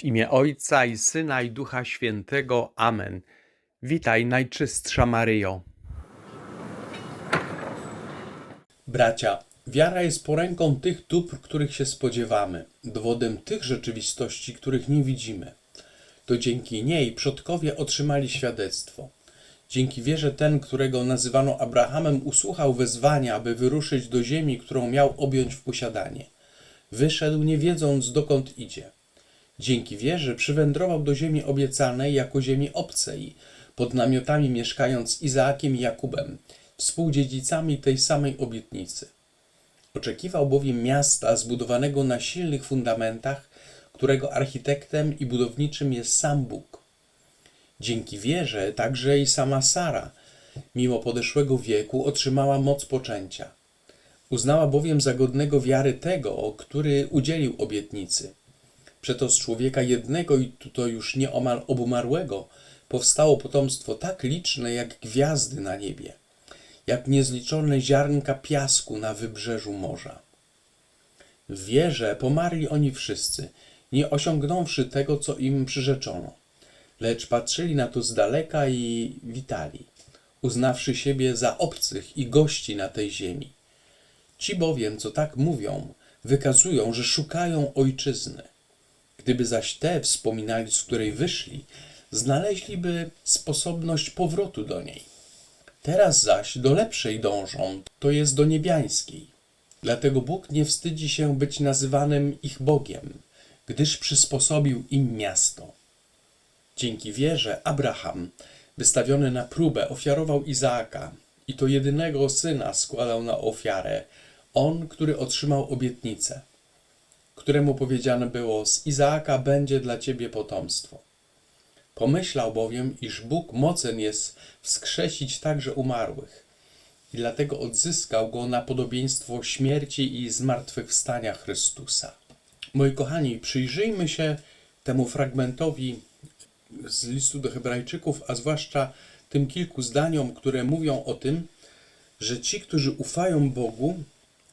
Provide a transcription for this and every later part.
W imię Ojca i Syna i Ducha Świętego. Amen. Witaj, Najczystsza Maryjo. Bracia, wiara jest poręką tych dóbr, których się spodziewamy, dowodem tych rzeczywistości, których nie widzimy. To dzięki niej przodkowie otrzymali świadectwo. Dzięki wierze ten, którego nazywano Abrahamem, usłuchał wezwania, aby wyruszyć do ziemi, którą miał objąć w posiadanie. Wyszedł, nie wiedząc, dokąd idzie. Dzięki wierze przywędrował do ziemi obiecanej jako ziemi obcej, pod namiotami mieszkając z Izaakiem i Jakubem, współdziedzicami tej samej obietnicy. Oczekiwał bowiem miasta zbudowanego na silnych fundamentach, którego architektem i budowniczym jest sam Bóg. Dzięki wierze także i sama Sara, mimo podeszłego wieku, otrzymała moc poczęcia. Uznała bowiem za godnego wiary tego, który udzielił obietnicy. Przeto z człowieka jednego i to już nieomal obumarłego powstało potomstwo tak liczne jak gwiazdy na niebie, jak niezliczone ziarnka piasku na wybrzeżu morza. W wierze pomarli oni wszyscy, nie osiągnąwszy tego, co im przyrzeczono, lecz patrzyli na to z daleka i witali, uznawszy siebie za obcych i gości na tej ziemi. Ci bowiem, co tak mówią, wykazują, że szukają ojczyzny. Gdyby zaś te wspominali, z której wyszli, znaleźliby sposobność powrotu do niej. Teraz zaś do lepszej dążą, to jest do niebiańskiej. Dlatego Bóg nie wstydzi się być nazywanym ich Bogiem, gdyż przysposobił im miasto. Dzięki wierze Abraham, wystawiony na próbę, ofiarował Izaaka i to jedynego syna składał na ofiarę, on, który otrzymał obietnicę, któremu powiedziane było: Z Izaaka będzie dla ciebie potomstwo. Pomyślał bowiem, iż Bóg mocen jest wskrzesić także umarłych, i dlatego odzyskał go na podobieństwo śmierci i zmartwychwstania Chrystusa. Moi kochani, przyjrzyjmy się temu fragmentowi z listu do Hebrajczyków, a zwłaszcza tym kilku zdaniom, które mówią o tym, że ci, którzy ufają Bogu,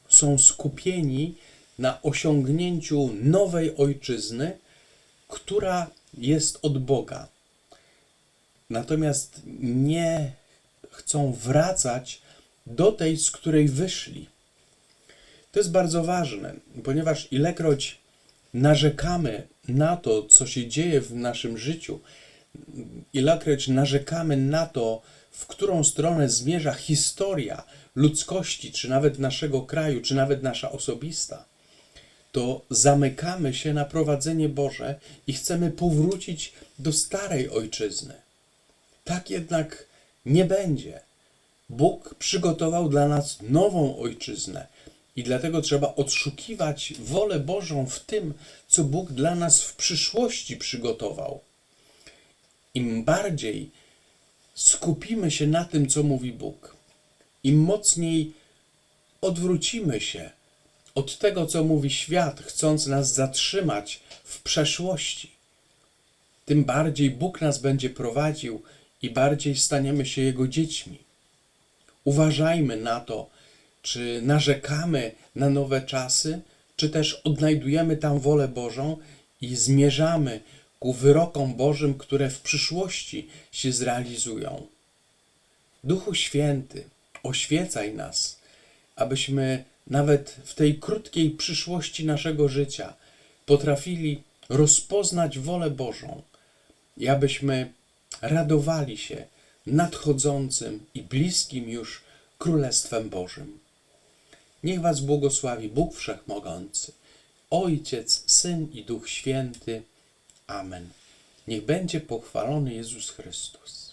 są skupieni na osiągnięciu nowej ojczyzny, która jest od Boga. Natomiast nie chcą wracać do tej, z której wyszli. To jest bardzo ważne, ponieważ ilekroć narzekamy na to, co się dzieje w naszym życiu, ilekroć narzekamy na to, w którą stronę zmierza historia ludzkości, czy nawet naszego kraju, czy nawet nasza osobista, to zamykamy się na prowadzenie Boże i chcemy powrócić do starej ojczyzny. Tak jednak nie będzie. Bóg przygotował dla nas nową ojczyznę i dlatego trzeba odszukiwać wolę Bożą w tym, co Bóg dla nas w przyszłości przygotował. Im bardziej skupimy się na tym, co mówi Bóg, im mocniej odwrócimy się od tego, co mówi świat, chcąc nas zatrzymać w przeszłości, tym bardziej Bóg nas będzie prowadził i bardziej staniemy się Jego dziećmi. Uważajmy na to, czy narzekamy na nowe czasy, czy też odnajdujemy tam wolę Bożą i zmierzamy ku wyrokom Bożym, które w przyszłości się zrealizują. Duchu Święty, oświecaj nas, abyśmy nawet w tej krótkiej przyszłości naszego życia potrafili rozpoznać wolę Bożą i abyśmy radowali się nadchodzącym i bliskim już Królestwem Bożym. Niech Was błogosławi Bóg Wszechmogący, Ojciec, Syn i Duch Święty. Amen. Niech będzie pochwalony Jezus Chrystus.